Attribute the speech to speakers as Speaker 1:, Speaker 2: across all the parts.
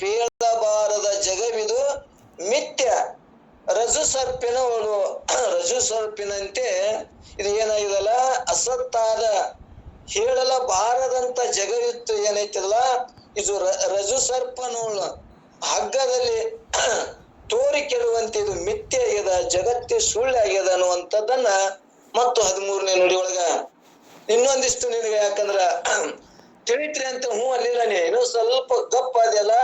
Speaker 1: ಪೇಳಬಾರದ ಜಗವಿದು ಮಿಥ್ಯ. ರಜು ಸರ್ಪಿನ ಒಳು ರಜು ಸರ್ಪಿನಂತೆ ಇದು ಏನಾಗಿದಲ್ಲ? ಅಸತ್ತಾದ, ಹೇಳಲಬಾರದಂತ ಜಗವಿತ್ತು ಏನೈತಲ್ಲ ಇದು ರಜು ಸರ್ಪನೋಳ ಹಗ್ಗದಲ್ಲಿ ತೋರಿ ಕೆಡುವಂತೆ ಇದು ಮಿಥ್ಯ ಆಗ್ಯದ, ಜಗತ್ತೇ ಸುಳ್ಳು ಆಗ್ಯದ ಅನ್ನುವಂಥದ್ದನ್ನ ಮತ್ತು ಹದಿಮೂರನೇ ನುಡಿ ಒಳಗ. ಇನ್ನೊಂದಿಷ್ಟು ನಿನಗೆ ಯಾಕಂದ್ರ ತಿಳಿತ್ರಿ ಅಂತ ಹ್ಞೂ ಅಲ್ಲಿಲ್ಲನೆ ಏನೋ ಸ್ವಲ್ಪ ಗಪ್ಪ ಅದೆಲ್ಲ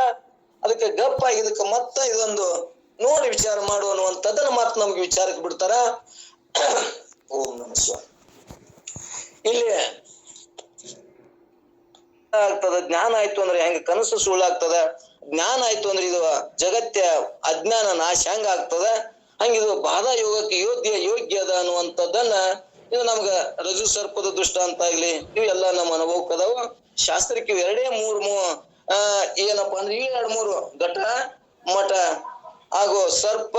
Speaker 1: ಅದಕ್ಕೆ ಗಪ್ಪ ಆಗಿದ್ದಕ್ಕೆ ಮತ್ತ ಇದೊಂದು ನೋಡಿ ವಿಚಾರ ಮಾಡು ಅನ್ನುವಂಥದ್ದನ್ನ ಮಾತ್ರ ನಮ್ಗೆ ವಿಚಾರಕ್ಕೆ ಬಿಡ್ತಾರ. ಓಂ ನಮ ಇಲ್ಲಿ ಆಗ್ತದ, ಜ್ಞಾನ ಆಯ್ತು ಅಂದ್ರೆ ಹೆಂಗ ಕನಸು ಸುಳ್ಳಾಗ್ತದ? ಜ್ಞಾನ ಆಯ್ತು ಅಂದ್ರೆ ಇದು ಜಗತ್ಯ ಅಜ್ಞಾನ ನಾಶ ಹೆಂಗ ಆಗ್ತದ? ಹಂಗಿದು ಬಾಧ ಯೋಗಕ್ಕೆ ಯೋಗ್ಯ ಯೋಗ್ಯ ಅದ ಅನ್ನುವಂಥದ್ದನ್ನ ಇದು ನಮ್ಗ ರಜು ಸರ್ಪದ ದುಷ್ಟ ಅಂತ ಆಗ್ಲಿ, ಇವೆಲ್ಲ ನಮ್ಮ ಅನುಭವಕ್ಕದವು ಶಾಸ್ತ್ರಕ್ಕೆ ಎರಡೇ ಮೂರು ಮೂ, ಆ, ಏನಪ್ಪಾ ಅಂದ್ರೆ ಈ ಎರಡು ಮೂರು ಘಟ, ಮಠ, ಹಾಗೂ ಸರ್ಪ,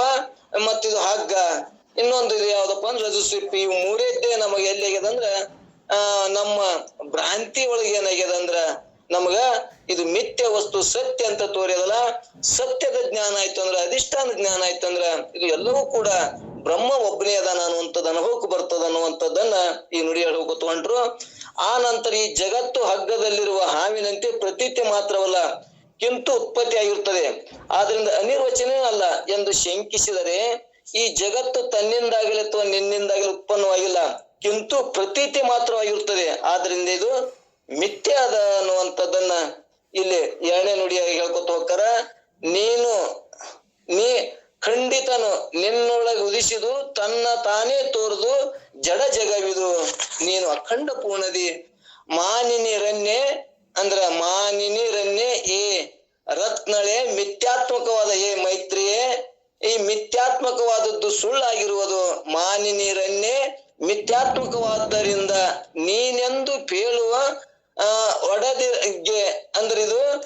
Speaker 1: ಮತ್ತಿದು ಹಗ್ಗ. ಇನ್ನೊಂದು ಇದು ಯಾವ್ದಪ್ಪ ಅಂದ್ರೆ ಅದು ಸಿಪ್ಪಿ. ಇವು ಮೂರೇದ್ದೇ ನಮಗೆ ಎಲ್ಲಿ ಆಗ್ಯದ ಅಂದ್ರ, ಆ, ನಮ್ಮ ಭ್ರಾಂತಿ ಒಳಗೆ ಏನಾಗ್ಯದ ಅಂದ್ರ, ನಮಗ ಇದು ಮಿಥ್ಯ ವಸ್ತು ಸತ್ಯ ಅಂತ ತೋರಿಯದಲ್ಲ ಸತ್ಯದ ಜ್ಞಾನ ಆಯ್ತು ಅಂದ್ರ, ಅಧಿಷ್ಠಾನ ಜ್ಞಾನ ಆಯ್ತು ಅಂದ್ರ, ಇದು ಎಲ್ಲವೂ ಕೂಡ ಬ್ರಹ್ಮ ಒಬ್ಬನೇ ಅದಾನ ಅನ್ನುವಂಥದ್ದು ಅನುಭವಕ್ಕೆ ಬರ್ತದ ಅನ್ನುವಂಥದ್ದನ್ನ ಈ ನುಡಿ ಹೊಂಟ್ರು ಆ ನಂತರ ಈ ಜಗತ್ತು ಹಗ್ಗದಲ್ಲಿರುವ ಹಾವಿನಂತೆ ಪ್ರತೀತಿ ಮಾತ್ರವಲ್ಲ ಕಿಂತು ಉತ್ಪತ್ತಿ ಆಗಿರುತ್ತದೆ ಆದ್ರಿಂದ ಅನಿರ್ವಚನೇ ಅಲ್ಲ ಎಂದು ಶಂಕಿಸಿದರೆ ಈ ಜಗತ್ತು ತನ್ನಿಂದಾಗಲಿ ಅಥವಾ ನಿನ್ನಿಂದಾಗಲಿ ಉತ್ಪನ್ನವಾಗಿಲ್ಲ. ಕಿಂತು ಪ್ರತೀತಿ ಮಾತ್ರವಾಗಿರುತ್ತದೆ. ಆದ್ರಿಂದ ಇದು ಮಿಥ್ಯ ಅದ ಅನ್ನುವಂಥದ್ದನ್ನ ಇಲ್ಲಿ ಎರಡನೇ ನುಡಿಯಾಗಿ ಹೇಳ್ಕೊತ ಹೋಗ್ತಾರ. ನೀನ್ ಖಂಡಿತನು ನಿನ್ನೊಳಗೆ ಉದಿಸಿದು ತನ್ನ ತಾನೇ ತೋರ್ದು ಜಡ ಜಗವಿದು. ನೀನು ಅಖಂಡ ಪೂರ್ಣದಿ. ಮಾನಿನಿ ರನ್ನೆ ಅಂದ್ರ ಮಾನಿನಿರನ್ನೇ ಏ ರತ್ನಳೆ ಮಿಥ್ಯಾತ್ಮಕವಾದ ಏ ಮೈತ್ರಿಯೇ ಈ ಮಿಥ್ಯಾತ್ಮಕವಾದದ್ದು ಸುಳ್ಳಾಗಿರುವುದು. ಮಾನಿನಿ ರನ್ನೆ ಮಿಥ್ಯಾತ್ಮಕವಾದ್ದರಿಂದ ನೀನೆಂದು ಪೇಳುವ, ಆ, ಒಡದಿಗೆ ಅಂದ್ರೆ ಇದು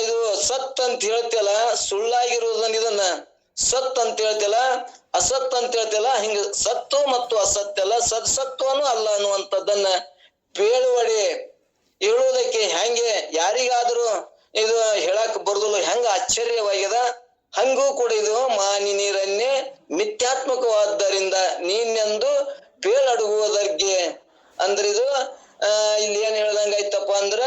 Speaker 1: ಇದು ಸತ್ ಅಂತ ಹೇಳ್ತಿಯಲ್ಲ, ಸುಳ್ಳಾಗಿರುವುದನ್ನ ಇದನ್ನ. ಸತ್ ಅಂತ ಹೇಳ್ತಿಲ್ಲ ಅಸತ್ ಅಂತ ಹೇಳ್ತಿಲ್ಲ ಹಿಂಗ ಸತ್ತು ಮತ್ತು ಅಸತ್ಯಲ್ಲ ಸತ್ ಸತ್ವನು ಅಲ್ಲ ಅನ್ನುವಂಥದ್ದನ್ನ ಬೇಳುವಡಿ ಹೇಳುವುದಕ್ಕೆ ಹೆಂಗೆ ಯಾರಿಗಾದ್ರೂ ಇದು ಹೇಳಕ್ ಬರುದಿಲ್ಲ, ಹೆಂಗ ಆಶ್ಚರ್ಯವಾಗ್ಯದ? ಹಂಗೂ ಕೂಡ ಇದು ಮಾನಿ ನೀರನ್ನೇ ಮಿಥ್ಯಾತ್ಮಕವಾದ್ದರಿಂದ ನೀನೆಂದು ಪೇಳಡುವುದಕ್ಕೆ ಅಂದ್ರೆ ಇದು ಇಲ್ಲಿ ಏನ್ ಹೇಳ್ದಂಗಾಯ್ತಪ್ಪ ಅಂದ್ರ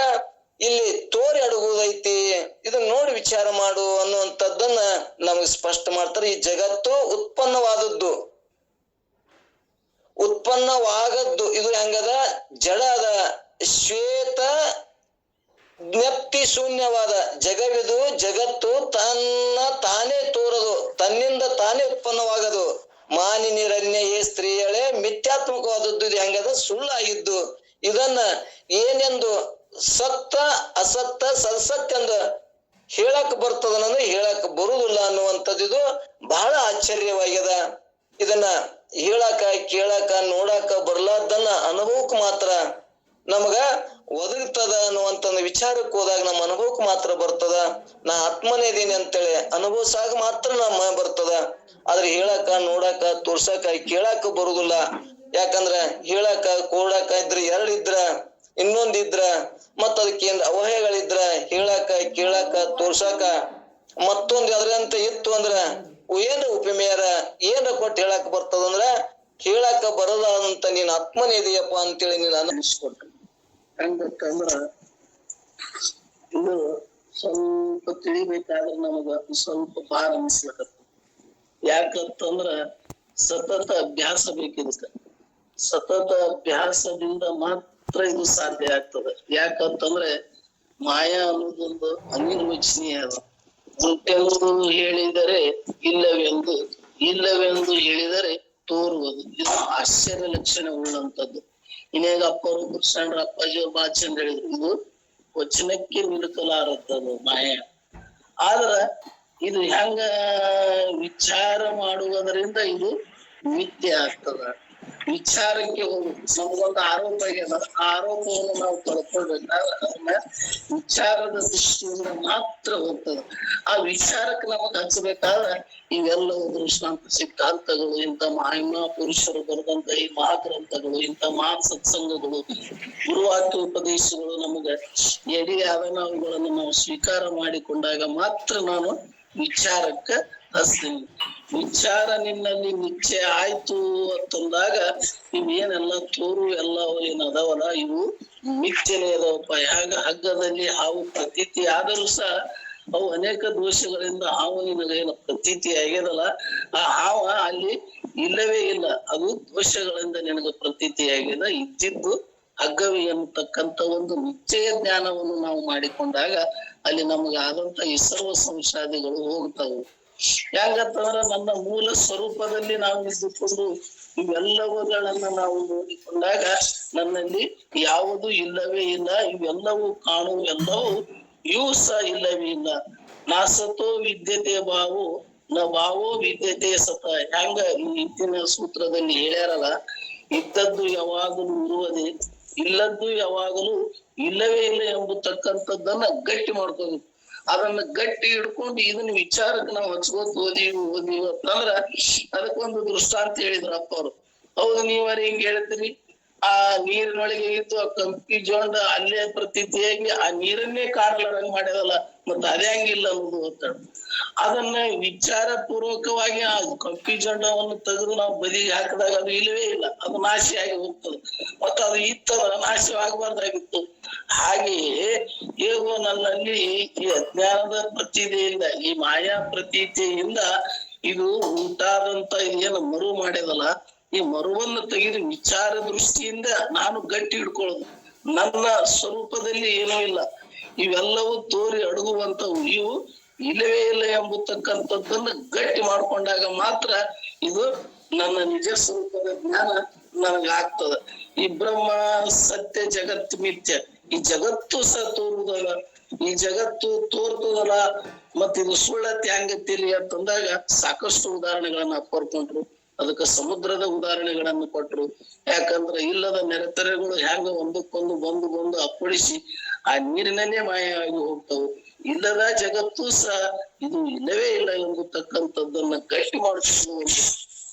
Speaker 1: ಇಲ್ಲಿ ತೋರಿ ಅಡಗುವುದೈತಿ ಇದನ್ನ ನೋಡಿ ವಿಚಾರ ಮಾಡು ಅನ್ನುವಂಥದ್ದನ್ನ ನಮಗೆ ಸ್ಪಷ್ಟ ಮಾಡ್ತಾರೆ. ಈ ಜಗತ್ತು ಉತ್ಪನ್ನವಾದದ್ದು. ಉತ್ಪನ್ನವಾಗದ್ದು. ಇದು ಹೆಂಗದ? ಜಡ ಅದ. ಶ್ವೇತ ಜ್ಞಪ್ತಿ ಶೂನ್ಯವಾದ. ಜಗವಿದು ಜಗತ್ತು ತನ್ನ ತಾನೇ ತೋರದು. ತನ್ನಿಂದ ತಾನೇ ಉತ್ಪನ್ನವಾಗದು. ಮಾನಿನಿರನ್ಯ ಏ ಸ್ತ್ರೀಯಳೆ ಮಿಥ್ಯಾತ್ಮಕವಾದದ್ದು. ಇದು ಹೆಂಗದ? ಸುಳ್ಳಾಗಿದ್ದು. ಇದನ್ನ ಏನೆಂದು ಸತ್ತ, ಅಸತ್ತ ಸತ್ಸತ್ ಅಂದ ಹೇಳಕ್ ಬರ್ತದನಂದ್ರೆ ಹೇಳಕ್ ಬರುದಿಲ್ಲ ಅನ್ನುವಂಥದ್ದು ಇದು ಬಹಳ ಆಶ್ಚರ್ಯವಾಗ್ಯದ. ಇದನ್ನ ಹೇಳಾಕ, ಕೇಳಾಕ, ನೋಡಾಕ ಬರ್ಲಾರ್ದನ್ನ ಅನುಭವಕ್ಕೆ ಮಾತ್ರ ನಮಗ ಒದಗ್ತದ ಅನ್ನುವಂತ ವಿಚಾರಕ್ಕೆ ಹೋದಾಗ ನಮ್ಮ ಅನುಭವಕ್ಕೆ ಮಾತ್ರ ಬರ್ತದ. ನಾ ಆತ್ಮನೇ ಇದೀನಿ ಅಂತೇಳಿ ಅನುಭವಿಸಾಗ ಮಾತ್ರ ನಮ್ಮ ಬರ್ತದ. ಆದ್ರೆ ಹೇಳಕ, ನೋಡಾಕ, ತೋರ್ಸಾಕ, ಕೇಳಾಕ ಬರುದಿಲ್ಲ. ಯಾಕಂದ್ರ ಹೇಳಾಕ, ಕೋಡಾಕ ಇದ್ರೆ ಎರಡ್ ಇದ್ರ ಇನ್ನೊಂದ್ ಇದ್ರ ಮತ್ತ ಅದಕ್ಕೆ ಏನ್ ಅವಹೆಗಳಿದ್ರ ಹೇಳಾಕ, ಕೇಳಾಕ, ತೋರ್ಸಾಕ ಮತ್ತೊಂದ್ ಅದ್ರಂತ ಇತ್ತು ಅಂದ್ರ ಏನ್ ಉಪಮೇಯರ ಏನ ಕೊಟ್ಟು ಹೇಳಾಕ ಬರ್ತದಂದ್ರ ಹೇಳಾಕ ಬರದಂತ ನೀನ್ ಆತ್ಮನೇ ಇದೆಯಪ್ಪ ಅಂತೇಳಿ ನೀನ್ ಅನಿಸ್ಕೊಟ್ರಿ
Speaker 2: ಹೆಂಗಂದ್ರ ಇದು ಸ್ವಲ್ಪ ತಿಳಿಬೇಕಾದ್ರೆ ನಮಗ ಸ್ವಲ್ಪ ಭಾರ ಅನಿಸ್ಲಕತ್ತ. ಯಾಕಂತಂದ್ರ ಸತತ ಅಭ್ಯಾಸ ಬೇಕಿದಕ್ಕ ಸತತ ಅಭ್ಯಾಸದಿಂದ ಮಾತ್ರ ಇದು ಸಾಧ್ಯ ಆಗ್ತದೆ. ಯಾಕಂತಂದ್ರೆ ಮಾಯಾ ಅನ್ನೋದೊಂದು ಅನಿರ್ವಚನೀಯ ಅದ ಉಂಟೆಂದು ಹೇಳಿದರೆ ಇಲ್ಲವೆಂದು ಇಲ್ಲವೆಂದು ಹೇಳಿದರೆ ತೋರುವುದು. ಇದು ಆಶ್ಚರ್ಯ ಲಕ್ಷಣ ಉಳ್ಳಂತದ್ದು ಇನ್ನೇಗ ಅಪ್ಪರು, ಕೃಷ್ಣರ, ಅಪ್ಪಾಜಿ ಅವ್ರು ಚಂದ ಹೇಳಿದ್ರು. ಇದು ವಚನಕ್ಕೆ ನಿಲುಕಲಾರದ್ದು ಮಾಯಾ. ಆದ್ರ ಇದು ಹೆಂಗ ವಿಚಾರ ಮಾಡುವುದರಿಂದ ಇದು ಮಿಥ್ಯ ಆಗ್ತದ. ವಿಚಾರಕ್ಕೆ ನಮಗೊಂದು ಆರೋಪ ಏನ ಆರೋಪವನ್ನು ನಾವು ಕಳ್ಕೊಳ್ಬೇಕಾದ್ರೆ ಅದನ್ನ ವಿಚಾರದ ದೃಷ್ಟಿಯಿಂದ ಮಾತ್ರ ಹೋಗ್ತದೆ. ಆ ವಿಚಾರಕ್ಕೆ ನಮಗ್ ಹಚ್ಚಬೇಕಾದ್ರೆ ಇವೆಲ್ಲವೂ ದೃಷ್ಟಾಂತ ಸಿದ್ಧಾಂತಗಳು, ಇಂಥ ಮಹಿಮಾ ಪುರುಷರು ಬರೆದಂತ ಈ ಮಹಾಗ್ರಂಥಗಳು, ಇಂಥ ಮಹಾ ಸತ್ಸಂಗಗಳು ಗುರುವಾಕ್ಯ ಉಪದೇಶಗಳು ನಮಗೆ ಎಡೆಯಾದ ಅವುಗಳನ್ನು ನಾವು ಸ್ವೀಕಾರ ಮಾಡಿಕೊಂಡಾಗ ಮಾತ್ರ ನಾನು ವಿಚಾರಕ್ಕ ವಿಚಾರ ನಿನ್ನಲ್ಲಿ ನಿಚ್ಚೆ ಆಯ್ತು ಅಂತಂದಾಗ ಇವೇನೆಲ್ಲ ತೋರು ಎಲ್ಲ ಏನ್ ಅದಾವಲ್ಲ, ಇವು ಮಿಚ್ಚನೇ ಅದಾವಪ್ಪ. ಯಾಗ ಹಗ್ಗದಲ್ಲಿ ಹಾವು ಪ್ರತೀತಿ ಆದರೂ ಸಹ ಅವು ಅನೇಕ ದೋಷಗಳಿಂದ ಹಾವು ನಿನಗೇನು ಪ್ರತೀತಿ ಆಗ್ಯದಲ್ಲ. ಆ ಹಾವ ಅಲ್ಲಿ ಇಲ್ಲವೇ ಇಲ್ಲ. ಅದು ದೋಷಗಳಿಂದ ನಿನಗೆ ಪ್ರತೀತಿ ಆಗ್ಯದ. ಇದ್ದಿದ್ದು ಹಗ್ಗವೇ ಅನ್ನತಕ್ಕಂತ ಒಂದು ನಿಶ್ಚಯ ಜ್ಞಾನವನ್ನು ನಾವು ಮಾಡಿಕೊಂಡಾಗ ಅಲ್ಲಿ ನಮಗೆ ಆದಂತ ಈ ಸರ್ವ ಸಂಶಾದಿಗಳು ಹೋಗ್ತವೆ. ಯಾಕಂತಂದ್ರ ನನ್ನ ಮೂಲ ಸ್ವರೂಪದಲ್ಲಿ ನಾವು ಇದ್ದುಕೊಂಡು ಇವೆಲ್ಲವುಗಳನ್ನ ನಾವು ನೋಡಿಕೊಂಡಾಗ ನನ್ನಲ್ಲಿ ಯಾವುದು ಇಲ್ಲವೇ ಇಲ್ಲ, ಇವೆಲ್ಲವೂ ಕಾಣುವೆಲ್ಲವೂ ಇವು ಸಹ ಇಲ್ಲವೇ ಇಲ್ಲ. ನಾಸತೋ ವಿದ್ಯತೆ ಬಾವು ನ ಬಾವೋ ವಿದ್ಯತೆ ಸತ. ಹೆಂಗ ಈ ಹಿಂದಿನ ಸೂತ್ರದಲ್ಲಿ ಹೇಳ್ಯಾರಲ್ಲ, ಇದ್ದದ್ದು ಯಾವಾಗಲೂ ಇರುವುದೇ, ಇಲ್ಲದ್ದು ಯಾವಾಗಲೂ ಇಲ್ಲವೇ ಇಲ್ಲ ಎಂಬತಕ್ಕಂಥದ್ದನ್ನ ಗಟ್ಟಿ ಮಾಡ್ಕೋಬೇಕು. ಅದನ್ನ ಗಟ್ಟಿ ಹಿಡ್ಕೊಂಡು ಇದನ್ನ ವಿಚಾರಕ್ಕೆ ನಾವು ಹಚ್ಕೋತ ಓದಿವಿ ಓದಿವಿ ಅಂತಂದ್ರ ಅದಕ್ಕೊಂದು ದೃಷ್ಟಾಂತ ಹೇಳಿದ್ರಪ್ಪ ಅವ್ರು. ಹೌದು ನೀವರ ಹಿಂಗ್ ಹೇಳ್ತೀರಿ? ಆ ನೀರಿನೊಳಗೆ ಇತ್ತು ಆ ಕಂಪಿ ಜೋಂಡ ಅಲ್ಲೇ ಪ್ರತೀತಿಯಾಗಿ ಆ ನೀರನ್ನೇ ಕಾಣಲಾರಂಗ್ ಮಾಡ್ಯದಲ್ಲ ಮತ್ತ ಅದೇ ಹಂಗಿಲ್ಲ ಅನ್ನೋದು ಅಂತ. ಅದನ್ನ ವಿಚಾರ ಪೂರ್ವಕವಾಗಿ ಆ ಕಂಪಿ ಜೊಂಡವನ್ನು ತೆಗೆದು ನಾವು ಬದಿಗೆ ಹಾಕಿದಾಗ ಅದು ಇಲ್ಲವೇ ಇಲ್ಲ. ಅದು ನಾಶಿಯಾಗಿ ಹೋಗ್ತದೆ. ಮತ್ತ ಅದು ಇತ್ತದ ನಾಶವಾಗಬಾರ್ದಾಗಿತ್ತು. ಹಾಗೆಯೇ ಹೇಗೋ ನನ್ನಲ್ಲಿ ಈ ಅಜ್ಞಾನದ ಪ್ರತೀತಿಯಿಂದ ಈ ಮಾಯಾ ಪ್ರತೀತಿಯಿಂದ ಇದು ಉಂಟಾದಂತ ಏನು ಮರು ಮಾಡ್ಯದಲ್ಲ ಈ ಮರುವನ್ನ ತೆಗೆದು ವಿಚಾರ ದೃಷ್ಟಿಯಿಂದ ನಾನು ಗಟ್ಟಿ ಹಿಡ್ಕೊಳ್ಳೋದು. ನನ್ನ ಸ್ವರೂಪದಲ್ಲಿ ಏನೂ ಇಲ್ಲ. ಇವೆಲ್ಲವೂ ತೋರಿ ಅಡಗುವಂತವು ಇವು ಇಲ್ಲವೇ ಇಲ್ಲ ಎಂಬತಕ್ಕಂಥದ್ದನ್ನ ಗಟ್ಟಿ ಮಾಡ್ಕೊಂಡಾಗ ಮಾತ್ರ ಇದು ನನ್ನ ನಿಜ ಸ್ವರೂಪದ ಜ್ಞಾನ ನನಗಾಗ್ತದ. ಈ ಬ್ರಹ್ಮ, ಸತ್ಯ, ಜಗತ್, ಮಿಥ್ಯ. ಈ ಜಗತ್ತು ಸಹ ತೋರುದಲ್ಲ ಈ ಜಗತ್ತು ತೋರ್ತದಲ್ಲ. ಮತ್ತಿದು ಸುಳ್ಳ ತ್ಯಾಂಗತಿಲಿ ಅಂತಂದಾಗ ಸಾಕಷ್ಟು ಉದಾಹರಣೆಗಳನ್ನ ಕೊರ್ಕೊಂಡ್ರು. ಅದಕ್ಕೆ ಸಮುದ್ರದ ಉದಾಹರಣೆಗಳನ್ನು ಕೊಟ್ರು. ಯಾಕಂದ್ರೆ ಇಲ್ಲದ ನೆರೆತರೆಗಳು ಹೆಂಗ ಒಂದಕ್ಕೊಂದು ಬಂದು ಬಂದು ಅಪ್ಪಳಿಸಿ ಆ ನೀರಿನಲ್ಲೇ ಮಾಯವಾಗಿ ಹೋಗ್ತವು. ಇಲ್ಲದ ಜಗತ್ತು ಸಹ ಇದು ಇಲ್ಲವೇ ಇಲ್ಲ ಎಂಬತಕ್ಕಂಥದ್ದನ್ನ ಗಟ್ಟಿ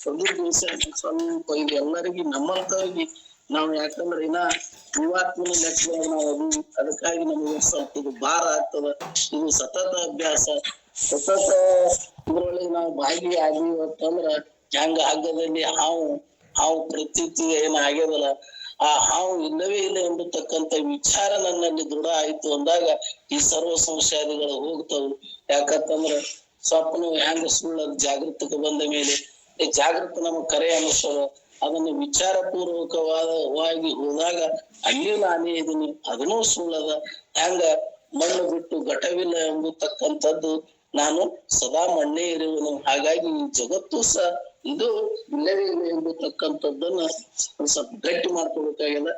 Speaker 2: ಒಂದು ದಿವಸ ಸ್ವಲ್ಪ ಇದು ಎಲ್ಲರಿಗೂ ನಮ್ಮಂತವ್ರಿಗೆ ನಾವು ಯಾಕಂದ್ರೆ ಇನ್ನ ಜೀವಾತ್ಮನ ಲೆಕ್ಕದಾಗ ನಾವು ಅದು ಅದಕ್ಕಾಗಿ ನಮಗೆ ಸ್ವಲ್ಪ ಇದು ಭಾರ ಆಗ್ತದ. ಇದು ಸತತ ಅಭ್ಯಾಸ. ಸತತ ಇದ್ರೊಳಗೆ ನಾವು ಭಾಗಿಯಾಗಿ ಅಂತಂದ್ರ ಹೆಂಗ ಹಗ್ಗದಲ್ಲಿ ಹಾವು ಹಾವು ಪ್ರತೀತಿ ಏನ್ ಆಗ್ಯದಲ್ಲ, ಆ ಹಾವು ಇಲ್ಲವೇ ಇಲ್ಲ ಎಂಬತಕ್ಕಂತ ವಿಚಾರ ನನ್ನಲ್ಲಿ ದೃಢ ಆಯ್ತು ಅಂದಾಗ ಈ ಸರ್ವ ಸಂಶಯಾದಿಗಳು ಹೋಗ್ತಾವು. ಯಾಕಂತಂದ್ರ ಸ್ವಪ್ನ ಹ್ಯಾಂಗ ಸುಳ್ಳ ಜಾಗೃತಕ್ಕೆ ಬಂದ ಮೇಲೆ ಜಾಗೃತ ನಮ್ಮ ಕರೆ ಅನಿಸೋದು ಅದನ್ನು ವಿಚಾರ ಪೂರ್ವಕವಾದವಾಗಿ ಹೋದಾಗ ಅಲ್ಲಿ ನಾನೇ ಇದೀನಿ, ಅದನ್ನೂ ಸುಳ್ಳದ, ಹ್ಯಾಂಗ ಮಣ್ಣು ಬಿಟ್ಟು ಘಟವಿಲ್ಲ ಎಂಬತಕ್ಕಂಥದ್ದು ನಾನು ಸದಾ ಮಣ್ಣೇ ಇರುವನು. ಹಾಗಾಗಿ ಈ ಜಗತ್ತು ಸಹ ಇದು ಇಲ್ಲವೇ ಇಲ್ಲ ಎಂಬತಕ್ಕಂಥದ್ದನ್ನ ಸ್ವಲ್ಪ ಗಟ್ಟಿ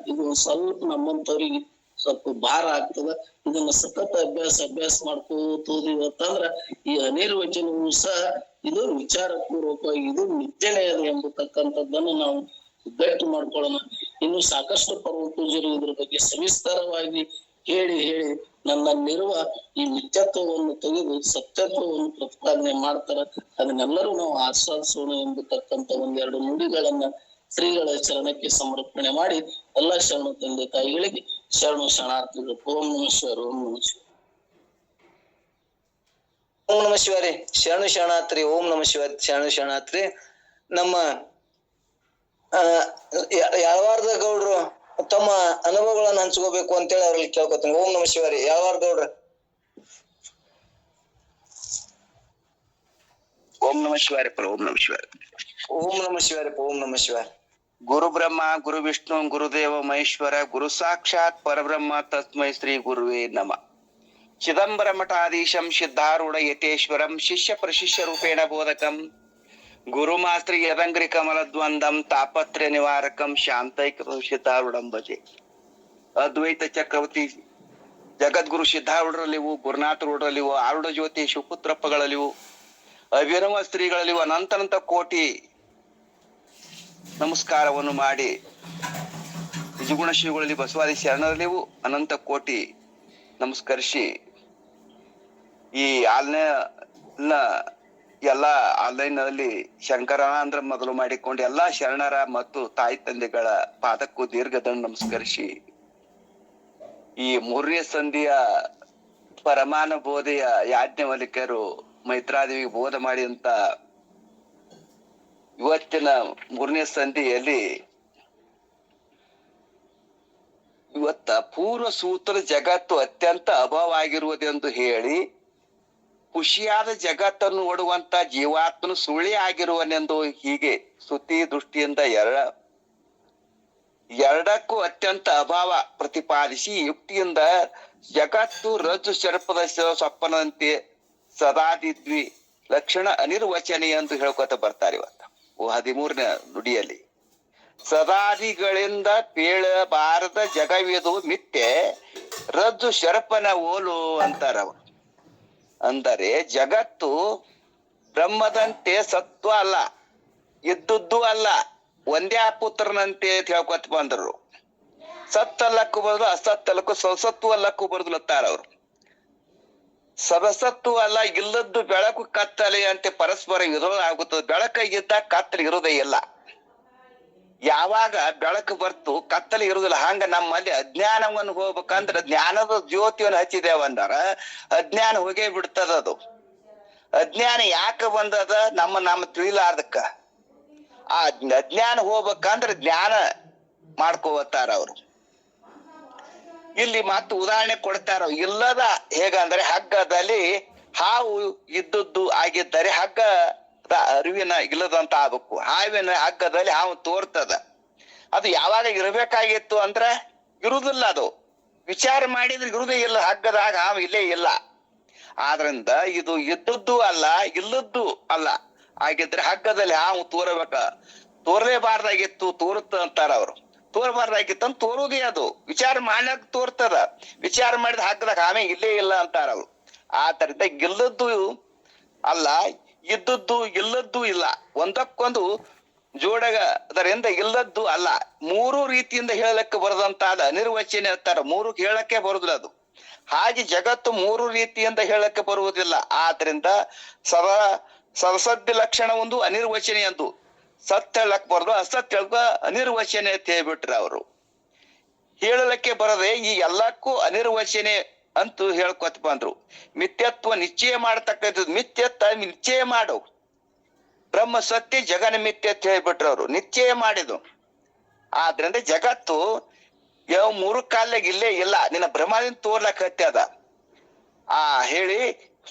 Speaker 2: ಇದು ಸ್ವಲ್ಪ ನಮ್ಮಂತವ್ರಿಗೆ ಸ್ವಲ್ಪ ಭಾರ ಆಗ್ತದ. ಇದನ್ನ ಸತತ ಅಭ್ಯಾಸ ಅಭ್ಯಾಸ ಮಾಡ್ಕೋತ ಇವತ್ತಂದ್ರ ಅಂತಂದ್ರ ಈ ಅನಿರ್ವಚನವು ಸಹ ಇದು ವಿಚಾರ ಪೂರ್ವಕವಾಗಿ ಇದು ನಿತ್ಯನೇ ಅದು ಎಂಬತಕ್ಕಂಥದ್ದನ್ನು ನಾವು ಗಟ್ಟಿ ಮಾಡ್ಕೊಳ್ಳೋಣ. ಇನ್ನು ಸಾಕಷ್ಟು ಪರ್ವ ಪೂಜರು ಇದ್ರ ಬಗ್ಗೆ ಸವಿಸ್ತಾರವಾಗಿ ಹೇಳಿ ಹೇಳಿ ನನ್ನಲ್ಲಿರುವ ಈ ನಿತ್ಯತ್ವವನ್ನು ತೆಗೆದು ಸತ್ಯತ್ವವನ್ನು ಪ್ರತಿಪಾದನೆ ಮಾಡ್ತಾರ. ಅದನ್ನೆಲ್ಲರೂ ನಾವು ಆಸ್ವಾದಿಸೋಣ ಎಂಬತಕ್ಕಂತ ಒಂದೆರಡು ನುಡಿಗಳನ್ನ ಶ್ರೀಗಳ ಚರಣಕ್ಕೆ ಸಮರ್ಪಣೆ ಮಾಡಿ ಎಲ್ಲಾ ಶರಣ ತಂದೆ ತಾಯಿಗಳಿಗೆ ಶರಣು ಶರಣಾರ್ಥಿಗಳು. ಓಂ ನಮ ಶಿವಾಯ, ಓಂ ನಮ ಶಿವಾಯ.
Speaker 1: ಓಂ ನಮ ಶಿವಾರಿ ಶರಣು ಶರಣಾತ್ರಿ ಓಂ ನಮ ಶಿವ ಶರಣು ಶರಣಾತ್ರಿ ನಮ್ಮ, ಆ ಯಾಳವಾರದ ಗೌಡ್ರು ತಮ್ಮ ಅನುಭವಗಳನ್ನ ಹಂಚ್ಕೋಬೇಕು ಅಂತೇಳಿ ಅವ್ರಲ್ಲಿ ಕೇಳ್ಕೊತೀನಿ. ಓಂ ನಮ ಶಿವಾರಿ. ಯಾಳವಾರ ಗೌಡ್ರ
Speaker 3: ಓಂ ನಮ ಶಿವಾಯ ಓಂ ನಮ ಶಿವಾಯ
Speaker 1: ಓಂ ನಮ ಶಿವಾರಿ ಓಂ ನಮ ಶಿವ
Speaker 3: ಗುರು ಬ್ರಹ್ಮ ಗುರು ವಿಷ್ಣು ಗುರುದೇವ ಮಹೇಶ್ವರ ಗುರು ಸಾಕ್ಷಾತ್ ಪರಬ್ರಹ್ಮ ತಸ್ಮೈ ಶ್ರೀ ಗುರುವೇ ನಮ. ಚಿದಂಬರ ಮಠಾಧೀಶಂ ಸಿದ್ಧಾರೂಢ ಯತೇಶ್ವರಂ ಶಿಷ್ಯ ಪ್ರಶಿಷ್ಯ ರೂಪೇಣ ಬೋಧಕಂ. ಗುರುಮಾಸ್ತ್ರಿ ಯದಂಗ್ರಿ ಕಮಲದ್ವಂದಂ ತಾಪತ್ರ ನಿವಾರಕಂ ಶಾಂತೈಕ ಸಿದ್ಧಾರೂಢಂ ಅದ್ವೈತ ಚಕ್ರವರ್ತಿ ಜಗದ್ಗುರು ಸಿದ್ಧಾರೂಢರಲ್ಲಿವು ಗುರುನಾಥ ರೂಢರಲ್ಲಿವು ಆರುಢ ಜ್ಯೋತಿ ಶಿವಪುತ್ರಪ್ಪಗಳಲ್ಲಿವು ಅಭಿನವ ಸ್ತ್ರೀಗಳಲ್ಲಿವು ಅನಂತನಂತ ಕೋಟಿ ನಮಸ್ಕಾರವನ್ನು ಮಾಡಿ ನಿಜಗುಣ ಶ್ರೀಗಳಲ್ಲಿ ಬಸವಾದಿ ಶರಣರಲ್ಲಿವು ಅನಂತ ಕೋಟಿ ನಮಸ್ಕರಿಸಿ ಈ ಆನ್ಲೈನ್ ಎಲ್ಲ ಆನ್ಲೈನ್ನಲ್ಲಿ ಅಂದ್ರ ಮೊದಲು ಮಾಡಿಕೊಂಡು ಎಲ್ಲಾ ಶರಣರ ಮತ್ತು ತಾಯಿ ತಂದೆಗಳ ಪಾದಕ್ಕೂ ದೀರ್ಘದಂಡ ನಮಸ್ಕರಿಸಿ. ಈ ಮೂರನೇ ಸಂಧಿಯ ಪರಮಾನ ಬೋಧೆಯ ಯಾಜ್ಞವಲಿಕರು ಮೈತ್ರಾದೇವಿ ಬೋಧ ಮಾಡಿದಂತ ಇವತ್ತಿನ ಮೂರನೇ ಸಂಧಿಯಲ್ಲಿ ಇವತ್ತ ಪೂರ್ವ ಸೂತ್ರ ಜಗತ್ತು ಅತ್ಯಂತ ಅಭಾವ ಆಗಿರುವುದೆಂದು ಹೇಳಿ ಖುಷಿಯಾದ ಜಗತ್ತನ್ನು ಓಡುವಂತ ಜೀವಾತ್ಮನು ಸುಳ್ಳಿ ಆಗಿರುವನೆಂದು ಹೀಗೆ ಸ್ತುತಿ ದೃಷ್ಟಿಯಿಂದ ಎರಡ, ಎರಡಕ್ಕೂ ಅತ್ಯಂತ ಅಭಾವ ಪ್ರತಿಪಾದಿಸಿ ಯುಕ್ತಿಯಿಂದ ಜಗತ್ತು ರಜ್ಜು ಸರ್ಪದ ಸೊಪ್ಪನಂತೆ ಸದಾದಿದ್ವಿ ಲಕ್ಷಣ ಅನಿರ್ವಚನೆ ಎಂದು ಹೇಳ್ಕೊತ ಬರ್ತಾರೆ ಇವತ್ತು. ಹದಿಮೂರನೇ ನುಡಿಯಲ್ಲಿ. ಸದಾದಿಗಳಿಂದ ಪೇಳಬಾರದ ಜಗವಿದು ಮಿಥ್ಯೆ, ರಜ್ಜು ಶರಪನ ಓಲು ಅಂತಾರ ಅವರು ಅಂದರೆ ಜಗತ್ತು ಬ್ರಹ್ಮದಂತೆ ಸತ್ವ ಅಲ್ಲ, ಇದ್ದದ್ದು ಅಲ್ಲ, ಒಂದೇ ಪುತ್ರನಂತೆ ಅಂತ ಹೇಳ್ಕೊತ ಬಂದರು. ಸತ್ತಲ್ಲಕ್ಕೂ ಬರೋದು, ಅಸತ್ತಲ್ಲಕ್ಕೂ ಸಸತ್ವ ಅಲ್ಲಕ್ಕೂ ಬರ್ದು ಲತ್ತಾರ ಅವರು. ಸದಸತ್ವ ಅಲ್ಲ, ಇಲ್ಲದ್ದು ಬೆಳಕು ಕತ್ತಲೆ ಅಂತೆ ಪರಸ್ಪರ ವಿರೋಧ ಆಗುತ್ತದೆ. ಬೆಳಕ ಇದ್ದ ಕತ್ತಲೆ ಇರೋದೇ ಇಲ್ಲ. ಯಾವಾಗ ಬೆಳಕು ಬರ್ತು ಕತ್ತಲೆ ಇರುದಿಲ್ಲ. ಹಂಗ ನಮ್ಮಲ್ಲಿ ಅಜ್ಞಾನವನ್ನು ಹೋಗ್ಬೇಕಂದ್ರ ಜ್ಞಾನದ ಜ್ಯೋತಿಯನ್ನು ಹಚ್ಚಿದೇವ ಅಂದಾರ. ಅಜ್ಞಾನ ಹೋಗೇ ಬಿಡ್ತದ ಅದು. ಅಜ್ಞಾನ ಯಾಕೆ ಬಂದದ? ನಮ್ಮ ನಮ್ಮ ತಿಳಿಲಾರ್ದಕ್ಕ. ಆ ಅಜ್ಞಾನ ಹೋಗ್ಬೇಕಂದ್ರ ಜ್ಞಾನ ಮಾಡ್ಕೋತಾರ ಅವರು. ಇಲ್ಲಿ ಮತ್ತು ಉದಾಹರಣೆ ಕೊಡ್ತಾರ. ಇಲ್ಲದ ಹೇಗಂದ್ರೆ ಹಗ್ಗದಲ್ಲಿ ಹಾವು ಇದ್ದದ್ದು ಆಗಿದ್ದರೆ ಅರಿವಿನ ಇಲ್ಲದಂತ ಆಗ್ಬೇಕು. ಹಾವಿನ ಹಗ್ಗದಲ್ಲಿ ಹಾವು ತೋರ್ತದ. ಅದು ಯಾವಾಗ ಇರಬೇಕಾಗಿತ್ತು ಅಂದ್ರ ಇರುವುದಿಲ್ಲ ಅದು. ವಿಚಾರ ಮಾಡಿದ್ರೆ ಇರುದೇ ಇಲ್ಲ ಹಗ್ಗದಾಗ ಹಾವು ಇಲ್ಲೇ ಇಲ್ಲ. ಆದ್ರಿಂದ ಇದು ಇದ್ದದ್ದು ಅಲ್ಲ, ಇಲ್ಲದ್ದು ಅಲ್ಲ. ಹಾಗಿದ್ರೆ ಹಗ್ಗದಲ್ಲಿ ಹಾವು ತೋರಬೇಕ. ತೋರಲೇಬಾರ್ದಾಗಿತ್ತು, ತೋರುತ್ತ ಅಂತಾರ ಅವರು. ತೋರಬಾರ್ದಾಗಿತ್ತು ಅಂತ ತೋರುದೇ ಅದು. ವಿಚಾರ ಮಾಡಕ್ ತೋರ್ತದ. ವಿಚಾರ ಮಾಡಿದ ಹಗ್ಗದಾಗ ಹಾವೇ ಇಲ್ಲೇ ಇಲ್ಲ ಅಂತಾರ ಅವ್ರು. ಆದ್ರಿಂದ ಗೆಲ್ಲದ್ದು ಅಲ್ಲ ಇದ್ದದ್ದು ಇಲ್ಲದ್ದು ಇಲ್ಲ. ಒಂದಕ್ಕೊಂದು ಜೋಡಗ ಅದರಿಂದ ಇಲ್ಲದ್ದು ಅಲ್ಲ. ಮೂರು ರೀತಿಯಿಂದ ಹೇಳಕ್ಕೆ ಬರದಂತಾದ ಅನಿರ್ವಚನೆ ಇರ್ತಾರೆ. ಮೂರು ಹೇಳಕ್ಕೆ ಬರುದಿಲ್ಲ ಅದು. ಹಾಗೆ ಜಗತ್ತು ಮೂರು ರೀತಿಯಿಂದ ಹೇಳಕ್ಕೆ ಬರುವುದಿಲ್ಲ. ಆದ್ರಿಂದ ಸದ ಸದಸದ್ಯ ಲಕ್ಷಣ ಒಂದು ಅನಿರ್ವಚನೆ ಎಂದು. ಸತ್ಯ ಹೇಳಕ್ ಬರೋದು ಹೇಳಕ ಅನಿರ್ವಚನೆ ಅಂತ ಹೇಳ್ಬಿಟ್ರ ಅವರು. ಹೇಳಲಿಕ್ಕೆ ಬರದೆ ಈ ಎಲ್ಲಕ್ಕೂ ಅನಿರ್ವಚನೆ ಅಂತೂ ಹೇಳ್ಕೊತ ಬಂದ್ರು ಮಿಥ್ಯತ್ವ ನಿಶ್ಚಯ ಮಾಡತಕ್ಕಂಥದ್ದು ಮಿಥ್ಯತ್ವ ನಿಶ್ಚಯ ಮಾಡು. ಬ್ರಹ್ಮ ಸತ್ಯ, ಜಗನ ಮಿಥ್ಯ ಅಂತ ಹೇಳ್ಬಿಟ್ರು ಅವರು. ನಿಶ್ಚಯ ಮಾಡಿದು ಆದ್ರಿಂದ ಜಗತ್ತು ಯಾವ ಮೂರು ಕಾಲಾಗ ಇಲ್ಲೇ ಇಲ್ಲ. ನಿನ್ನ ಭ್ರಮದಿಂದ ತೋರ್ಲಕ್ ಹತ್ಯದ ಆ ಹೇಳಿ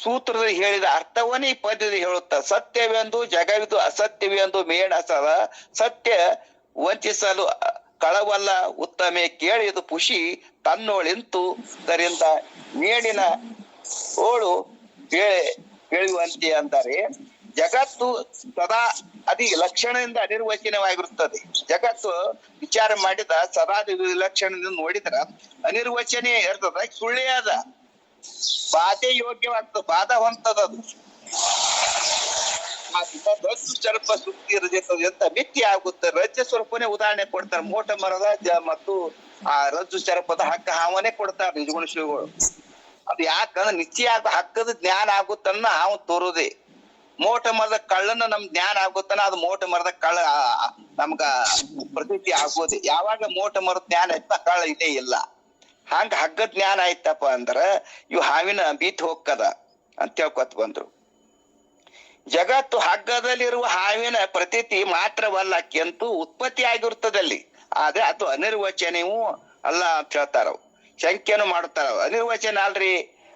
Speaker 3: ಸೂತ್ರದಲ್ಲಿ ಹೇಳಿದ ಅರ್ಥವನ್ನೇ ಈ ಪದ್ಯದಲ್ಲಿ ಹೇಳುತ್ತ. ಸತ್ಯವೆಂದು, ಜಗವಿದು ಅಸತ್ಯವೆಂದು ಮೇಣಸದ ಸತ್ಯ ವಂಚಿಸಲು ಕಳವಲ್ಲ ಉತ್ತಮೆ ಕೇಳಿದು ಪುಷಿ ತನ್ನೋಳಿಂತು ಇದರಿಂದ ನೀಡಿನ ಓಳು ಕೇಳುವಂತೆ ಅಂತಾರೆ ಜಗತ್ತು ಸದಾ ಅದಿ ಲಕ್ಷಣದಿಂದ ಅನಿರ್ವಚನವಾಗಿರುತ್ತದೆ. ಜಗತ್ತು ವಿಚಾರ ಮಾಡಿದ ಸದಾ ವಿಲಕ್ಷಣದಿಂದ ನೋಡಿದ್ರ ಅನಿರ್ವಚನೆ ಇರ್ತದ, ಸುಳ್ಳೇ ಅದ. ಬಾಧೆ ಯೋಗ್ಯವಾಗ್ತದ ಬಾಧ ಹೊಂತದ ಅದು ಆದ್ರಿಂದ ರಜ್ಜು ಸ್ವಲ್ಪ ಸುತ್ತಿ ಇರದಿರ್ತದೆ ಅಂತ ಮಿತಿ ಆಗುತ್ತೆ. ರಜ್ಜ ಸ್ವರೂಪನೇ ಉದಾಹರಣೆ ಕೊಡ್ತಾರೆ. ಮೋಟ ಮರದ ಮತ್ತು ಆ ರಜ್ಜು ಚರಪದ ಹಕ್ಕ ಹಾವನೇ ಕೊಡ್ತಾರೆ ನಿಜಗುಣ ಶಿವಗಳು ಅದು ಯಾಕಂದ್ರೆ ನಿಶ್ಚಯ ಹಕ್ಕದ ಜ್ಞಾನ ಆಗುತ್ತನ್ನ ಹಾವು ತೋರುದೆ. ಮೋಟ ಮರದ ಕಳ್ಳನ ನಮ್ ಜ್ಞಾನ ಆಗುತ್ತನ ಅದು ಮೋಟ ಮರದ ಕಳ್ಳ ನಮ್ಗ ಪ್ರತೀತಿ ಆಗೋದೆ ಯಾವಾಗ ಮೋಟ ಮರದ ಜ್ಞಾನ ಆಯ್ತ ಕಳ್ಳ ಇದೇ ಇಲ್ಲ. ಹಂಗ ಹಗ್ಗ ಜ್ಞಾನ ಆಯ್ತಪ್ಪ ಅಂದ್ರ ಇವ್ ಹಾವಿನ ಬೀತ್ ಹೋಗ್ಕದ ಅಂತ ಹೇಳ್ಕೊತ ಬಂದ್ರು. ಜಗತ್ತು ಹಗ್ಗದಲ್ಲಿರುವ ಹಾವಿನ ಪ್ರತೀತಿ ಮಾತ್ರವಲ್ಲ ಕೆಂತು ಉತ್ಪತ್ತಿ ಆಗಿರುತ್ತದಲ್ಲಿ ಆದ್ರೆ ಅದು ಅನಿರ್ವಚನೆಯೂ ಅಲ್ಲ ಅಂತ ಹೇಳ್ತಾರ. ಶಂಕೆಯನ್ನು ಮಾಡುತ್ತಾರ. ಅನಿರ್ವಚನ ಅಲ್ರಿ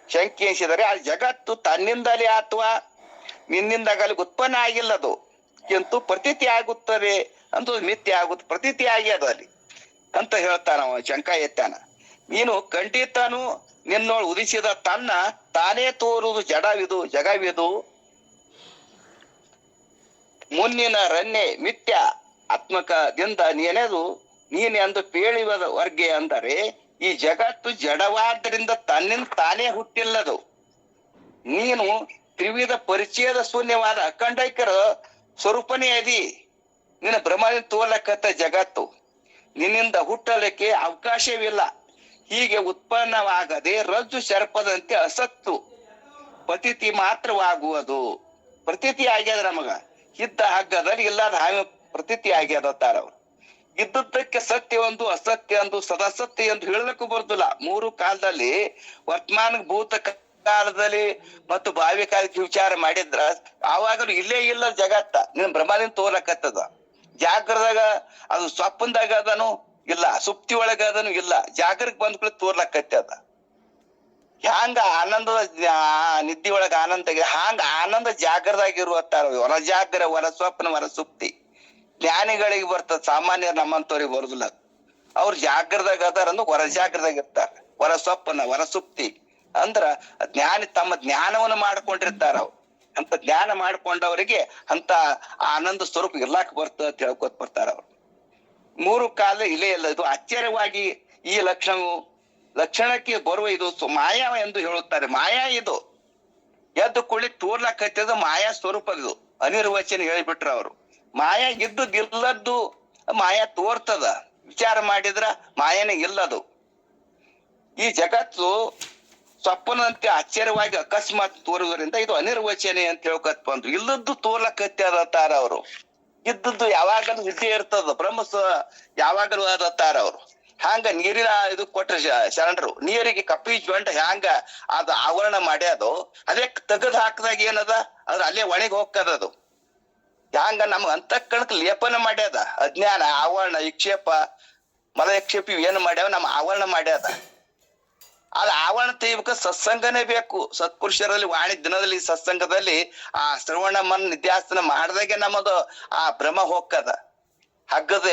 Speaker 3: ಶಂಕೆ ಎನಿಸಿದರೆ, ಆ ಜಗತ್ತು ತನ್ನಿಂದಲೇ ಅಥವಾ ನಿನ್ನಿಂದಾಗಲಿ ಉತ್ಪನ್ನ ಆಗಿಲ್ಲ ಅದು ಕೆಂತು ಪ್ರತೀತಿ ಆಗುತ್ತದೆ ಅಂತ ಮಿಥ್ಯ ಆಗುತ್ತೆ, ಪ್ರತೀತಿ ಆಗ್ಯದ ಅಲ್ಲಿ ಅಂತ ಹೇಳ್ತಾನ ಶಂಕ ಎತ್ತಾನ ನೀನು ಖಂಡಿತನು ನಿನ್ನೋಳು ಉದಿಸಿದ ತನ್ನ ತಾನೇ ತೋರುವುದು ಜಡವಿದು, ಜಗವಿದು ಮುನ್ನಿನ ರನ್ನೆ ಮಿಥ್ಯ ಆತ್ಮಕದಿಂದ ನೀನೆದು ನೀನೆ ಅಂದು ಪೇಳಿವದ ವರ್ಗೆ ಅಂದರೆ ಈ ಜಗತ್ತು ಜಡವಾದ್ರಿಂದ ತನ್ನಿಂದ ತಾನೇ ಹುಟ್ಟಿಲ್ಲದು. ನೀನು ತ್ರಿವಿಧ ಪರಿಚಯದ ಶೂನ್ಯವಾದ ಅಖಂಡೈಕರ ಸ್ವರೂಪನೇ ಅದಿ. ನಿನ್ನ ಭ್ರಮದಿಂದ ತೋಲಕತ್ತ ಜಗತ್ತು. ನಿನ್ನಿಂದ ಹುಟ್ಟಲಿಕ್ಕೆ ಅವಕಾಶವಿಲ್ಲ. ಹೀಗೆ ಉತ್ಪನ್ನವಾಗದೆ ರಜ್ಜು ಸರ್ಪದಂತೆ ಅಸತ್ತು. ಪತಿತಿ ಮಾತ್ರವಾಗುವುದು. ಪ್ರತೀತಿ ಆಗ್ಯದ ನಮಗ. ಇದ್ದ ಹಗ್ಗದಲ್ಲಿ ಇಲ್ಲದ ಹಾವಿ ಪ್ರತೀತಿ ಆಗ್ಯದ ಅವ್ರು. ಇದ್ದದ್ದಕ್ಕೆ ಸತ್ಯ ಒಂದು, ಅಸತ್ಯ ಒಂದು, ಸದಸತ್ಯ ಎಂದು ಹೇಳಲಿಕ್ಕೂ ಬರುದಿಲ್ಲ. ಮೂರು ಕಾಲದಲ್ಲಿ ವರ್ತಮಾನ ಭೂತ ಕಾಲದಲ್ಲಿ ಮತ್ತು ಭಾವಿ ಕಾಲಕ್ಕೆ ವಿಚಾರ ಮಾಡಿದ್ರ ಆವಾಗಲೂ ಇಲ್ಲೇ ಇಲ್ಲ ಜಗತ್ತ. ನಿನ್ ಬ್ರಹ್ಮದಿಂದ ತೋರಕತ್ತದ. ಜಾಗ್ರದಾಗ ಅದು ಸ್ವಪ್ನದಾಗ ಅದನು ಇಲ್ಲ, ಸುಪ್ತಿ ಒಳಗ ಅದನು ಇಲ್ಲ ಜಾಗರಕ್ ಬಂದ್ಕೊಳ್ಳಿ ತೋರ್ಲಕತ್ತದ. ಹ್ಯಾಂಗ ಆನಂದದ ನಿದ್ದಿ ಒಳಗ ಆನಂದ ಹಾಂಗ ಆನಂದ ಜಾಗರದಾಗಿರುವತ್ತಾರ ಹೊರ ಜಾಗ್ರ ಹೊರ ಸ್ವಪ್ನ ಹೊರ ಸುಪ್ತಿ ಜ್ಞಾನಿಗಳಿಗೆ ಬರ್ತದ ಸಾಮಾನ್ಯ ನಮ್ಮಂತವ್ರಿಗೆ ಬರುದಿಲ್ಲ ಅವ್ರು ಜಾಗ್ರದಾಗ ಅದಾರ ಅಂದ್ರೆ ಹೊರ ಜಾಗ್ರದಾಗ ಇರ್ತಾರ. ಹೊರ ಸ್ವಪ್ನ ಹೊರ ಸುಪ್ತಿ ಅಂದ್ರ ಜ್ಞಾನಿ ತಮ್ಮ ಜ್ಞಾನವನ್ನು ಮಾಡ್ಕೊಂಡಿರ್ತಾರ ಅವ್ರು. ಅಂತ ಜ್ಞಾನ ಮಾಡ್ಕೊಂಡವರಿಗೆ ಅಂತ ಆನಂದ ಸ್ವರೂಪ ಇರ್ಲಾಕ್ ಬರ್ತದ ಅಂತ ಹೇಳ್ಕೊತ್ ಬರ್ತಾರ ಅವ್ರು. ಮೂರು ಕಾಲ ಇಲ್ಲೇ ಇಲ್ಲ. ಇದು ಆಶ್ಚರ್ಯವಾಗಿ ಈ ಲಕ್ಷಣವು ಲಕ್ಷಣಕ್ಕೆ ಬರುವ ಇದು ಮಾಯಾ ಎಂದು ಹೇಳುತ್ತಾರೆ. ಮಾಯಾ ಇದು. ಎದ್ದು ಕುಳಿ ತೋರ್ಲಕತ್ತದ ಮಾಯಾ ಸ್ವರೂಪ ಇದು. ಅನಿರ್ವಚನ ಹೇಳಿಬಿಟ್ರ ಅವರು. ಮಾಯಾ ಇದ್ದದ್ದು ಇಲ್ಲದ್ದು ಮಾಯಾ ತೋರ್ತದ. ವಿಚಾರ ಮಾಡಿದ್ರ ಮಾಯನೇ ಇಲ್ಲದು. ಈ ಜಗತ್ತು ಸ್ವಪ್ನಂತೆ ಆಶ್ಚರ್ಯವಾಗಿ ಅಕಸ್ಮಾತ್ ತೋರುವುದರಿಂದ ಇದು ಅನಿರ್ವಚನೆ ಅಂತ ಹೇಳ್ಕತ್ ಬಂದ್ರು. ಇಲ್ಲದ್ದು ತಾರ ಅವರು. ಇದ್ದದ್ದು ಯಾವಾಗಲೂ ಇದ್ದೇ ಇರ್ತದ. ಬ್ರಹ್ಮ ಯಾವಾಗಲೂ ಅದತ್ತಾರ ಅವರು. ಹಂಗ ನೀರಿನ ಇದು ಕೊಟ್ರ ಶ- ಶರಣರು? ನೀರಿಗೆ ಕಪ್ಪಿ ಜೊಂಡ ಹ್ಯಾಂಗ ಅದ ಆವರಣ ಮಾಡ್ಯಾದು ಅದೇ? ತೆಗೆದು ಹಾಕದಾಗ ಏನದ? ಅದ್ರ ಅಲ್ಲೇ ಒಣಗಿ ಹೋಗ್ತದ ಅದು. ಹ್ಯಾಂಗ ನಮ್ಗ ಅಂತಃಕರಣಕ್ ಲೇಪನ ಮಾಡ್ಯಾದ ಅಜ್ಞಾನ, ಆವರಣ ವಿಕ್ಷೇಪ ಮಲ ಏನ್ ಮಾಡ್ಯಾವ? ನಮ್ಮ ಆವರಣ ಮಾಡ್ಯಾದ ಅದ. ಆವರಣ ತೆಗಿಬೇಕ ಸತ್ಸಂಗನೇ ಬೇಕು. ಸತ್ಪುರುಷರಲ್ಲಿ ವಾಣಿ ದಿನದಲ್ಲಿ ಸತ್ಸಂಗದಲ್ಲಿ ಆ ಶ್ರವಣ ಮನ್ ನಿಧ್ಯಾಸನ ಮಾಡ್ದಾಗೆ ನಮ್ಮದು ಆ ಭ್ರಮ ಹೋಗ್ತದ. ಹಗ್ಗದ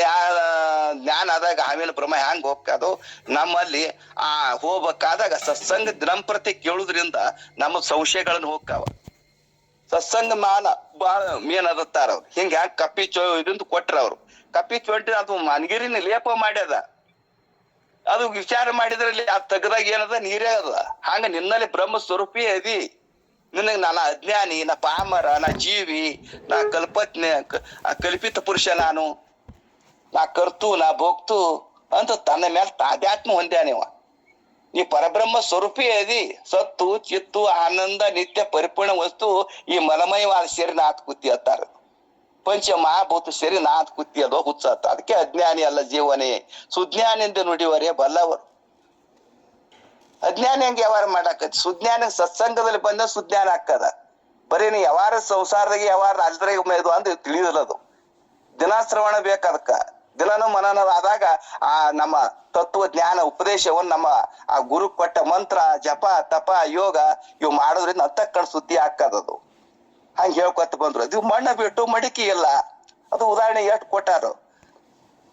Speaker 3: ಜ್ಞಾನ ಆದಾಗ ಆಮೇಲೆ ಭ್ರಮ ಹ್ಯಾಂಗ್ ಹೋಗ್ತದೋ ನಮ್ಮಲ್ಲಿ ಆ ಹೋಗ್ಬೇಕಾದಾಗ ಸತ್ಸಂಗ ದಿನಂಪ್ರತಿ ಕೇಳುದ್ರಿಂದ ನಮ್ಮ ಸಂಶಯಗಳನ್ನು ಹೋಗ್ತಾವ. ಸತ್ಸಂಗ ಮಾನ ಬಾಳ ಮೇನ್ ಅದತ್ತಾರ ಅವ್ರು. ಹಿಂಗ ಹ್ಯಾಂಗ ಕಪ್ಪಿ ಚೋ ಇದಂದು ಕೊಟ್ರ ಅವ್ರು. ಕಪ್ಪಿ ಚೊಂಟಿ ಅದು ಮನ್ಗಿರಿನ ಲೇಪ ಮಾಡ್ಯದ. ಅದು ವಿಚಾರ ಮಾಡಿದ್ರಲ್ಲಿ ಆ ತೆಗ್ದಾಗ ಏನದ? ನೀರೇ ಅದ. ಹಂಗ ನಿನ್ನಲ್ಲಿ ಬ್ರಹ್ಮ ಸ್ವರೂಪಿ ಅದಿ. ನಿನಗ್ ನಾನು ಅಜ್ಞಾನಿ, ನಾ ಪಾಮರ, ನಾ ಜೀವಿ, ನಾ ಕಲ್ಪತ್ನ ಕಲ್ಪಿತ ಪುರುಷ ನಾನು. ನಾ ಕರ್ತು, ನಾ ಭೋಗ್ತು ಅಂತ ತನ್ನ ಮೇಲೆ ತಾಧ್ಯಾತ್ಮ ಹೊಂದ್ಯಾನಿವ ಈ ಪರಬ್ರಹ್ಮ ಸ್ವರೂಪಿ ಅದಿ. ಸತ್ತು, ಚಿತ್ತು, ಆನಂದ, ನಿತ್ಯ ಪರಿಪೂರ್ಣ ವಸ್ತು ಈ ಮಲಮಯವಾದ ಸೇರಿ ನಾತ್ ಕುತ್ತಿ ಅತ್ತಾರ ಪಂಚ ಮಹಾಭೂತ ಸೇರಿ ನಾತ್ ಕುತ್ತಿ ಅದೋ ಹುಚ್ಚ ಅದಕ್ಕೆ ಅಜ್ಞಾನಿ ಅಲ್ಲ ಜೀವನೇ. ಸುಜ್ಞಾನಿಂದ ನುಡಿವರೇ ಬಲ್ಲವರು. ಅಜ್ಞಾನಿ ಹೆಂಗೆ ವ್ಯವಹಾರ ಮಾಡಾಕತಿ ಸುಜ್ಞಾನ ಸತ್ಸಂಗದಲ್ಲಿ ಬಂದ ಸುಜ್ಞಾನ ಹಾಕದ ಬರೀ ಯಾವಾರ ಸಂಸಾರದಾಗ ಯಾವಾರ ರಾಜ್ಯದಾಗ ಇದು ಅಂದ್ರೆ ತಿಳಿದಿಲ್ಲ ಅದು ಶ್ರವಣ ಬೇಕು ದಿನನು ಮನನ ಆ ನಮ್ಮ ತತ್ವ ಜ್ಞಾನ ಉಪದೇಶವನ್ನು ನಮ್ಮ ಆ ಗುರು ಕೊಟ್ಟ ಮಂತ್ರ, ಜಪ, ತಪ, ಯೋಗ ಇವು ಮಾಡೋದ್ರಿಂದ ಅಂತಕ್ಕಣ ಸುದ್ದಿ ಹಾಕದದು ಹಂಗ ಹೇಳ್ಕೊತ ಬಂದ್ರು. ಇದು ಮಣ್ಣ ಬಿಟ್ಟು ಮಡಿಕೆ ಇಲ್ಲ. ಅದು ಉದಾಹರಣೆ ಎಷ್ಟು ಕೊಟ್ಟಾರು?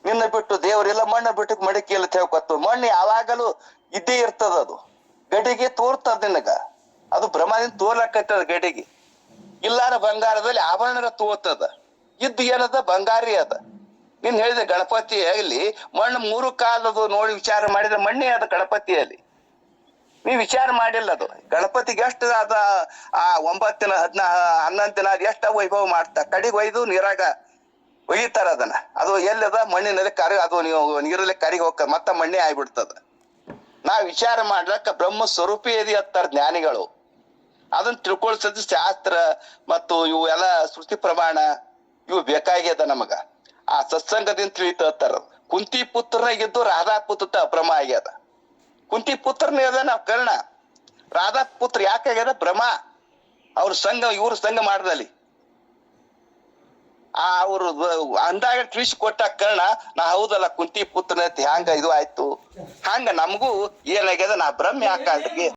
Speaker 3: ನಿನ್ನ ಬಿಟ್ಟು ದೇವರಿಲ್ಲ ಮಣ್ಣ ಬಿಟ್ಟು ಮಡಿಕೆ ಇಲ್ಲ ಹೇಳ್ಕೊತ ಮಣ್ಣು ಯಾವಾಗಲೂ ಇದ್ದೇ ಇರ್ತದ ಅದು. ಗಡಿಗೆ ತೋರ್ತದ ನಿನಗ. ಅದು ಭ್ರಮದಿಂದ ತೋರ್ಲಕತ್ತದ ಗಡಿಗೆ. ಇಲ್ಲಾರ ಬಂಗಾರದಲ್ಲಿ ಆಭರಣರ ತೋರ್ತದ ಇದ್ದು ಏನದ? ಬಂಗಾರಿ ಅದ. ನೀನ್ ಹೇಳಿದ ಗಣಪತಿ ಆಗಲಿ, ಮಣ್ಣು ಮೂರು ಕಾಲದು ನೋಡಿ ವಿಚಾರ ಮಾಡಿದ್ರೆ ಮಣ್ಣೇ ಅದು ಗಣಪತಿಯಲ್ಲಿ ನೀವು ವಿಚಾರ ಮಾಡಿಲ್ಲ ಅದು. ಗಣಪತಿಗೆ ಎಷ್ಟು ಅದ ಆ ಒಂಬತ್ತಿನ ಹದಿನಾ ಹನ್ನೊಂದು ದಿನ ಅದು ಎಷ್ಟು ವೈಭವ ಮಾಡ್ತಾ, ಕಡೆಗೆ ಒಯ್ದು ನೀರಾಗ ಒಯ್ತಾರ ಅದನ್ನ. ಅದು ಎಲ್ಲದ? ಮಣ್ಣಿನಲ್ಲಿ ಕರಿ, ಅದು ನೀವು ನೀರಲ್ಲಿ ಕರಿಗೆ ಹೋಗ್ತದ ಮತ್ತ ಮಣ್ಣೆ ಆಗ್ಬಿಡ್ತದ. ನಾ ವಿಚಾರ ಮಾಡ್ಲಕ್ಕ ಬ್ರಹ್ಮ ಸ್ವರೂಪಿ ಎದಿ ಹತ್ತಾರ ಜ್ಞಾನಿಗಳು. ಅದನ್ನ ತಿಳ್ಕೊಳ್ಸದ್ ಶಾಸ್ತ್ರ ಮತ್ತು ಇವು ಎಲ್ಲ ಶ್ರುತಿ ಪ್ರಮಾಣ ಇವು ಬೇಕಾಗ್ಯದ ನಮಗ. ಆ ಸತ್ಸಂಗದಿಂದ ತಿಳಿತಾರ ಕುಂತಿ ಪುತ್ರನಾಗಿದ್ದು ರಾಧಾ ಪುತ್ರ ಭ್ರಮ ಆಗ್ಯದ. ಕುಂತಿ ಪುತ್ರನೇ ಅದ ನಾವ್ ಕರ್ಣ. ರಾಧಾ ಪುತ್ರ ಯಾಕಾಗ್ಯದ ಭ್ರಮ. ಅವ್ರ ಸಂಘ, ಇವ್ರ ಸಂಘ ಮಾಡ್ದಲ್ಲಿ. ಆ ಅವರು ಅಂದಾಗ ತಿಳಿಸಿ ಕೊಟ್ಟ ಕರ್ಣ, ನಾ ಹೌದಲ್ಲ ಕುಂತಿ ಪುತ್ರನ ಹ್ಯಾಂಗ ಇದು ಆಯ್ತು? ಹಂಗ ನಮಗೂ ಏನಾಗ್ಯದ? ನಾ ಬ್ರಹ್ಮ ಯಾಕಾಗಿ